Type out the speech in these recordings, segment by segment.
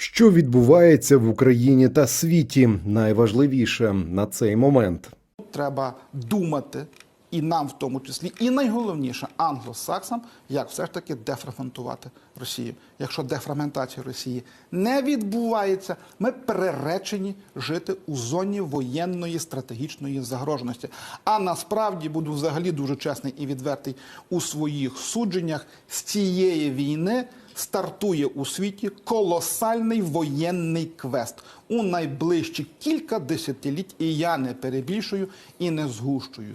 Що відбувається в Україні та світі? Найважливіше на цей момент. треба думати, і нам в тому числі, і найголовніше англосаксам, як все ж таки дефрагментувати Росію. Якщо дефрагментація Росії не відбувається, ми переречені жити у зоні воєнної стратегічної загроженості. А насправді буду взагалі дуже чесний і відвертий у своїх судженнях з цієї війни. Стартує у світі колосальний воєнний квест у найближчі кілька десятиліть, і я не перебільшую і не згущую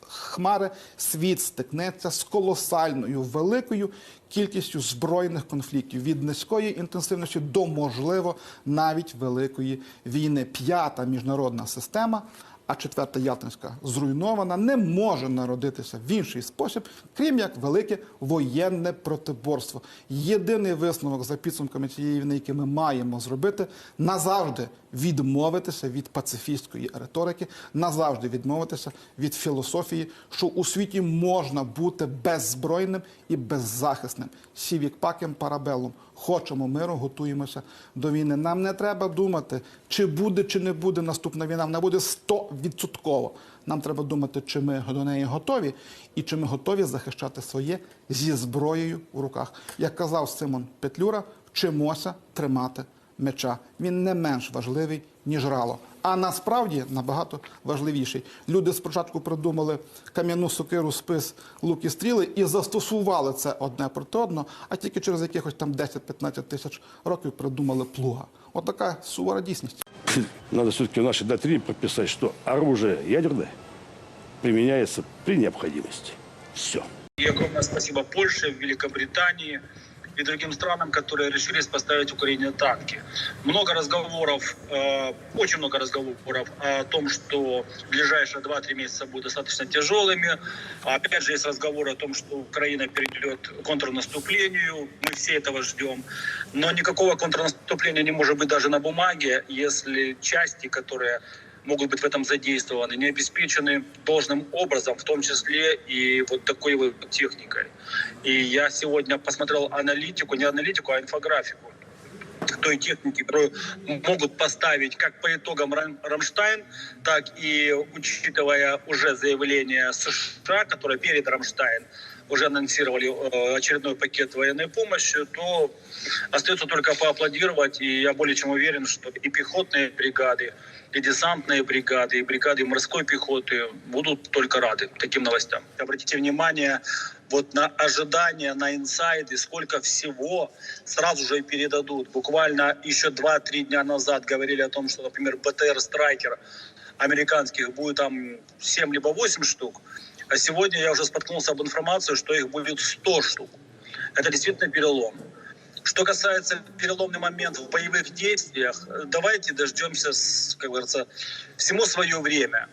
хмари. Світ стикнеться з колосальною великою кількістю збройних конфліктів від низької інтенсивності до можливо навіть великої війни. П'ята міжнародна система. А четверта Ялтинська зруйнована, не може народитися в інший спосіб, крім як велике воєнне протиборство. Єдиний висновок за підсумками цієї війни, який ми маємо зробити, назавжди відмовитися від пацифістської риторики, назавжди відмовитися від філософії, що у світі можна бути беззбройним і беззахисним. Сівік пакем парабелом. Хочемо миру, готуємося до війни. Нам не треба думати, чи буде, чи не буде наступна війна. Вона буде 100%. Нам треба думати, чи ми до неї готові, і чи ми готові захищати своє зі зброєю в руках. Як казав Симон Петлюра, вчимося тримати меча. Він не менш важливий, ніж рало. А насправді набагато важливіший. Люди спочатку придумали кам'яну сокиру, спис, лук і стріли і застосували це одне проти одного, а тільки через якихось там 10-15 тисяч років придумали плуга. Отака сувора дійсність. Надо все-таки в нашей доктрине прописать, что оружие ядерное применяется при необходимости. Все. И огромное спасибо Польше, Великобритании и другим странам, которые решили поставить Украине танки. Много разговоров, э, очень много разговоров о том, что ближайшие 2-3 месяца будут достаточно тяжелыми. Опять же, есть разговоры о том, что Украина перейдет к контрнаступлению. Мы все этого ждем. Но никакого контрнаступления не может быть даже на бумаге, если части, которые могут быть в этом задействованы, не обеспечены должным образом, в том числе и вот такой вот техникой. И я сегодня посмотрел аналитику, не аналитику, а инфографику той техники, которую могут поставить как по итогам Рам- Рамштайн, так и учитывая уже заявление США, которое перед Рамштайн уже анонсировали э, очередной пакет военной помощи, то остается только поаплодировать. И я более чем уверен, что и пехотные бригады, и десантные бригады, и бригады морской пехоты будут только рады таким новостям. Обратите внимание вот на ожидания, на инсайды, сколько всего сразу же передадут. Буквально еще 2-3 дня назад говорили о том, что, например, БТР «Страйкер» американских будет там 7 либо 8 штук. А сегодня я уже споткнулся об информации, что их будет 100 штук. Это действительно перелом. Что касается переломный момент в боевых действиях, давайте дождемся, как говорится, всему свое время.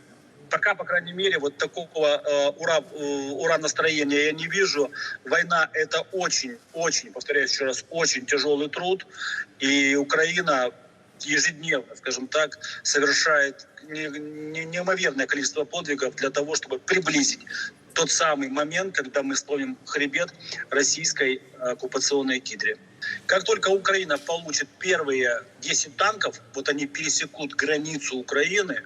Пока, по крайней мере, вот такого э, ура, э, ура настроения я не вижу. Война это очень, очень, повторяю еще раз, очень тяжелый труд. И Украина ежедневно, скажем так, совершает не- не- неимоверное количество подвигов для того, чтобы приблизить тот самый момент, когда мы сломим хребет российской оккупационной кидре. Как только Украина получит первые 10 танков, вот они пересекут границу Украины,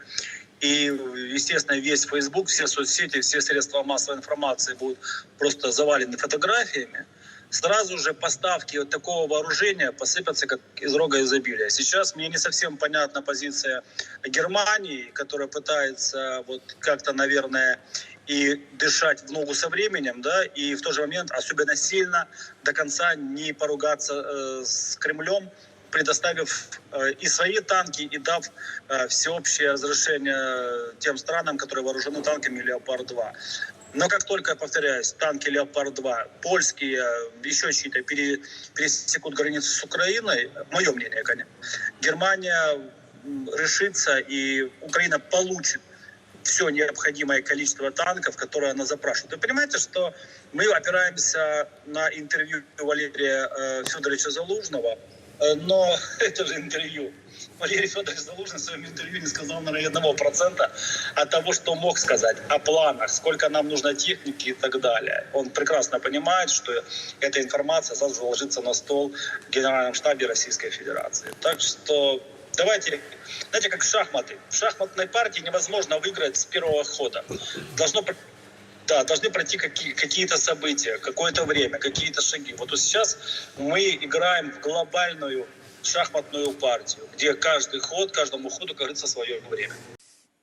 и, естественно, весь Facebook, все соцсети, все средства массовой информации будут просто завалены фотографиями, сразу же поставки вот такого вооружения посыпятся как из рога изобилия. Сейчас мне не совсем понятна позиция Германии, которая пытается вот как-то, наверное, и дышать в ногу со временем, да, и в тот же момент особенно сильно до конца не поругаться э, с Кремлем, предоставив э, и свои танки, и дав э, всеобщее разрешение тем странам, которые вооружены танками «Леопард-2». Но как только, я повторяюсь, танки «Леопард-2», польские, э, еще чьи-то пере- пересекут границу с Украиной, мое мнение, конечно, Германия решится, и Украина получит все необходимое количество танков, которые она запрашивает. Вы понимаете, что мы опираемся на интервью Валерия э, Федоровича Залужного, Но это же интервью. Валерий Федорович Залужный в своем интервью не сказал, наверное, одного процента от того, что мог сказать о планах, сколько нам нужно техники и так далее. Он прекрасно понимает, что эта информация сразу ложится на стол в Генеральном штабе Российской Федерации. Так что давайте, знаете, как шахматы. В шахматной партии невозможно выиграть с первого хода. Должно да, должны пройти какие- какие-то события, какое-то время, какие-то шаги. Вот сейчас мы играем в глобальную шахматную партию, где каждый ход, каждому ходу, как говорится, свое время.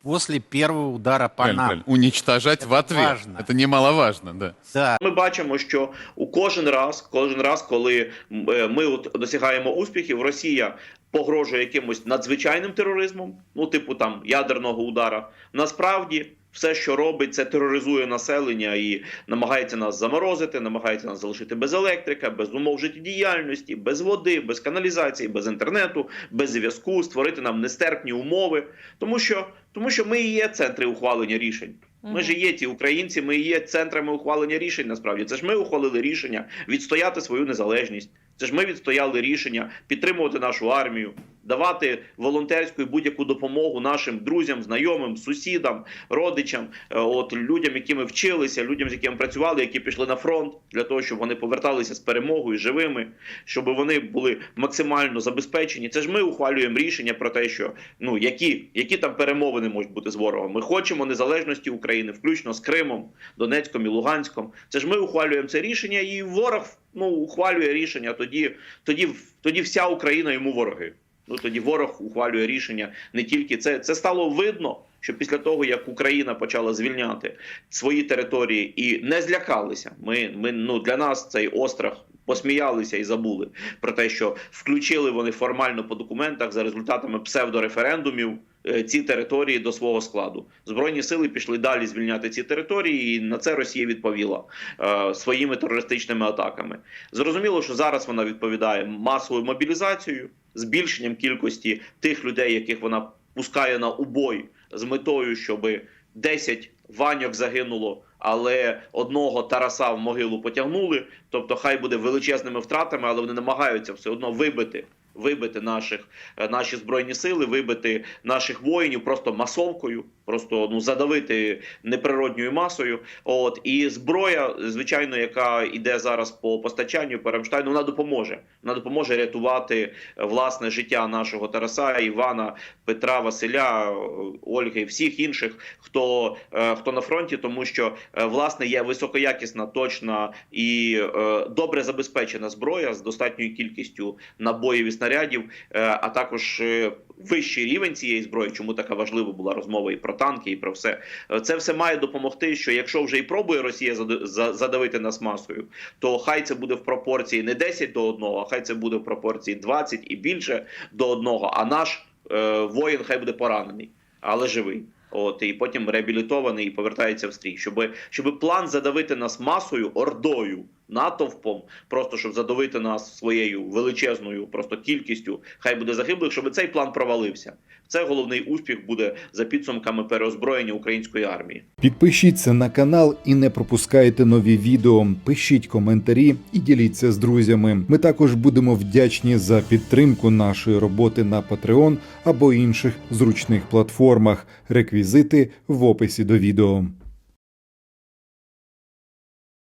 После первого удара по Правильно, нам. правильно. Уничтожать в ответ. важно. Это немаловажно, да. Да, Ми бачимо, що у кожен раз, кожен раз, коли м, е, ми от досягаємо успіхів, Росія погрожує якимось надзвичайним тероризмом, ну типу там ядерного удара. Насправді. Все, що робить, це тероризує населення і намагається нас заморозити, намагається нас залишити без електрика, без умов життєдіяльності, без води, без каналізації, без інтернету, без зв'язку, створити нам нестерпні умови. Тому що, тому що ми і є центри ухвалення рішень. Ми ж є ті українці, ми і є центрами ухвалення рішень. Насправді це ж ми ухвалили рішення відстояти свою незалежність. Це ж ми відстояли рішення підтримувати нашу армію, давати волонтерську і будь-яку допомогу нашим друзям, знайомим, сусідам, родичам, е, от людям, які ми вчилися, людям, з якими працювали, які пішли на фронт для того, щоб вони поверталися з перемогою живими, щоб вони були максимально забезпечені. Це ж ми ухвалюємо рішення про те, що ну які, які там перемовини можуть бути з ворогом. Ми хочемо незалежності України, включно з Кримом, Донецьком і Луганськом. Це ж ми ухвалюємо це рішення, і ворог ну ухвалює рішення. Тоді, тоді, тоді вся Україна йому вороги. Ну тоді ворог ухвалює рішення не тільки це. Це стало видно, що після того як Україна почала звільняти свої території і не злякалися. Ми, ми ну для нас цей острах посміялися і забули про те, що включили вони формально по документах за результатами псевдореферендумів ці території до свого складу. Збройні сили пішли далі звільняти ці території, і на це Росія відповіла е, своїми терористичними атаками. Зрозуміло, що зараз вона відповідає масовою мобілізацією, збільшенням кількості тих людей, яких вона пускає на убой з метою, щоб 10 ваньок загинуло, але одного Тараса в могилу потягнули. Тобто, хай буде величезними втратами, але вони намагаються все одно вибити. Вибити наших е, наші збройні сили, вибити наших воїнів просто масовкою, просто ну задавити неприродньою масою. От і зброя, звичайно, яка йде зараз по постачанню по Рамштайну, вона допоможе. Вона допоможе рятувати е, власне життя нашого Тараса, Івана, Петра, Василя, е, Ольги і всіх інших, хто, хто на фронті, тому що власне є високоякісна, точна і добре забезпечена зброя з достатньою кількістю набоїв і снарядів, е, а також е, вищий рівень цієї зброї. Чому така важлива була розмова і про танки, і про все Е, це все має допомогти. Що якщо вже і пробує Росія за- задавити нас масою, то хай це буде в пропорції не 10 до 1, а хай це буде в пропорції 20 і більше до 1, А наш е, воїн хай буде поранений, але живий. От і потім реабілітований і повертається в стрій, щоб, щоб план задавити нас масою, ордою, натовпом, просто щоб задавити нас своєю величезною просто кількістю, хай буде загиблих, щоб цей план провалився. Це головний успіх буде за підсумками переозброєння української армії. Підпишіться на канал і не пропускайте нові відео. Пишіть коментарі і діліться з друзями. Ми також будемо вдячні за підтримку нашої роботи на Patreon або інших зручних платформах. Реквізити в описі до відео.